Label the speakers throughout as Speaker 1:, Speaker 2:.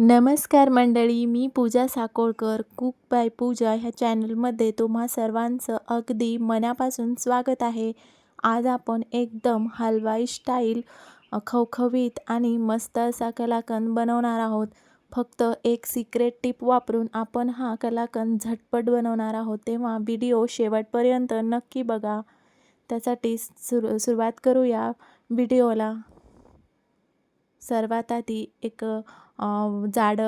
Speaker 1: नमस्कार मंडळी मी पूजा साकोळकर cook bye पूजा ह्या चॅनलमध्ये तुम्हा सर्वांचं अगदी मनापासून स्वागत आहे. आज आपण एकदम हलवाई स्टाईल खवखवीत आणि मस्त असा कलाकंद बनवणार आहोत. फक्त एक सिक्रेट टिप वापरून आपण हा कलाकंद झटपट बनवणार आहोत तेव्हा व्हिडिओ शेवटपर्यंत नक्की बघा. त्यासाठी सुर सुरुवात करूया व्हिडिओला. सर्वात आधी एक जाड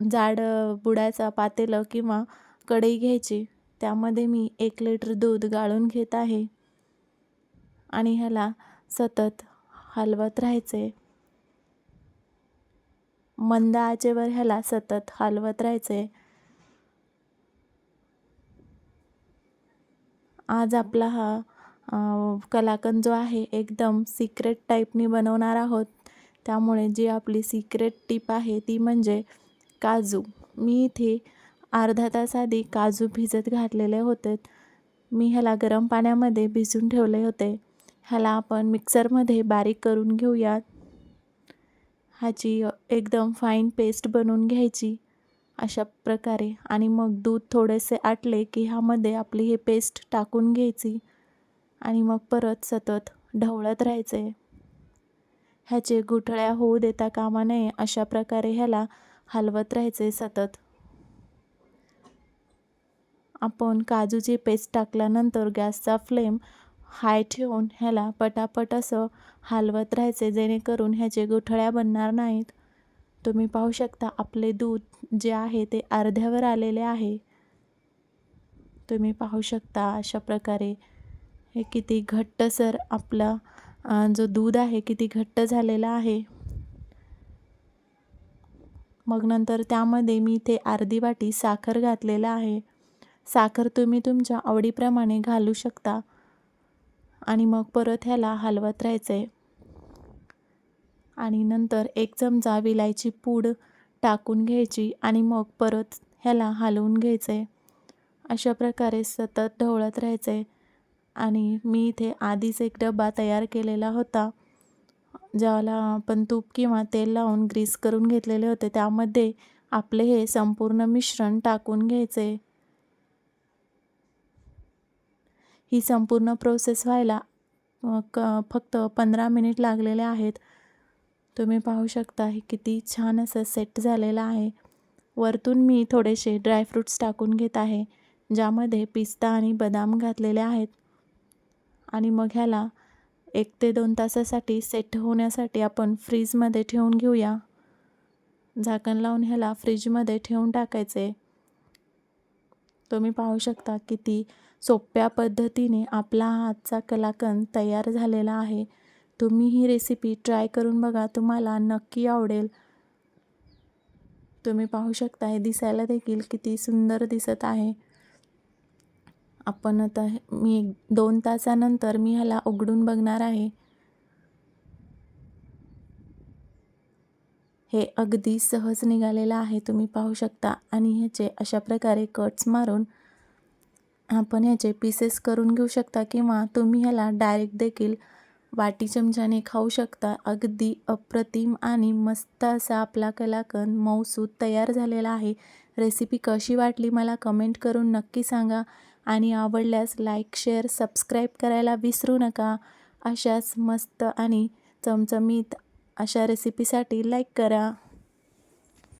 Speaker 1: जाडं बुडाचा पातेलं किंवा कढई घ्यायची. त्यामध्ये मी एक लिटर दूध गाळून घेत आहे. आणि ह्याला सतत हलवत राहायचे. मंद आचेवर ह्याला सतत हलवत राहायचे. आज आपला हा कलाकंद जो आहे एकदम सिक्रेट टाईपनी बनवणार आहोत. त्यामुळे जी आपली सिक्रेट टीप आहे ती म्हणजे काजू. मी इथे अर्धा तास आधी काजू भिजत घातलेले होते. मी ह्याला गरम पाण्यामध्ये भिजून ठेवले होते. ह्याला आपण मिक्सरमध्ये बारीक करून घेऊयात. ह्याची एकदम फाईन पेस्ट बनवून घ्यायची अशा प्रकारे. आणि मग दूध थोडेसे आटले की ह्यामध्ये आपली हे पेस्ट टाकून घ्यायची. आणि मग परत सतत ढवळत राहायचे. ह्याचे गुठळ्या होऊ देता कामा नये अशा प्रकारे ह्याला हलवत राहायचे सतत. आपण काजूची पेस्ट टाकल्यानंतर गॅसचा फ्लेम हाय ठेवून ह्याला पटापट असं हलवत राहायचे जेणेकरून ह्याचे गुठळ्या बनणार नाहीत. तुम्ही पाहू शकता आपले दूध जे आहे ते अर्ध्यावर आलेले आहे. तुम्ही पाहू शकता अशा प्रकारे हे किती घट्टसर आपला जो दूध आहे किती घट्ट झालेला आहे. मग नंतर त्यामध्ये मी ते अर्धी वाटी साखर घातलेला आहे. साखर तुम्ही तुमच्या आवडीप्रमाणे घालू शकता. आणि मग परत ह्याला हलवत राहायचे आणि नंतर एक चमचा विलायची पूड टाकून घ्यायची आणि मग परत ह्याला हलवून घ्यायचे अशा प्रकारे सतत ढवळत राहायचे आणि मी इथे आधीच एक डबा तयार केलेला होता ज्याला आपण तूप किंवा तेल लावून ग्रीस करून घेतलेले होते. त्यामध्ये आपले हे संपूर्ण मिश्रण टाकून घ्यायचे. ही संपूर्ण प्रोसेस व्हायला क फक्त पंधरा मिनिट लागलेले आहेत. तुम्ही पाहू शकता हे किती छान असं सेट झालेलं आहे. वरतून मी थोडेसे ड्रायफ्रूट्स टाकून घेत आहे ज्यामध्ये पिस्ता आणि बदाम घातलेले आहेत. आणि मग ह्याला एक ते दोन तासासाठी सेट होण्यासाठी आपण फ्रीजमध्ये ठेवून घेऊया. झाकण लावून ह्याला फ्रीजमध्ये ठेवून टाकायचे. तुम्ही पाहू शकता किती सोप्या पद्धतीने आपला हातचा कलाकंद तयार झालेला आहे. तुम्ही ही रेसिपी ट्राय करून बघा तुम्हाला नक्की आवडेल. तुम्ही पाहू शकता हे दिसायला देखील किती सुंदर दिसत आहे. आपण आता मी दोन तासानंतर मी ह्याला उघडून बघणार आहे. हे अगदी सहज निघालेलं आहे तुम्ही पाहू शकता. आणि ह्याचे अशा प्रकारे कट्स मारून आपण ह्याचे पीसेस करून घेऊ शकता किंवा तुम्ही ह्याला डायरेक्ट देखील वाटी चमच्याने खाऊ शकता. अगदी अप्रतिम आणि मस्त असा आपला कलाकंद मऊसूद तयार झालेला आहे. रेसिपी कशी वाटली मला कमेंट करून नक्की सांगा. आणि आवडल्यास लाईक शेअर सबस्क्राईब करायला विसरू नका. अशाच मस्त आणि चमचमीत अशा रेसिपीसाठी लाईक करा.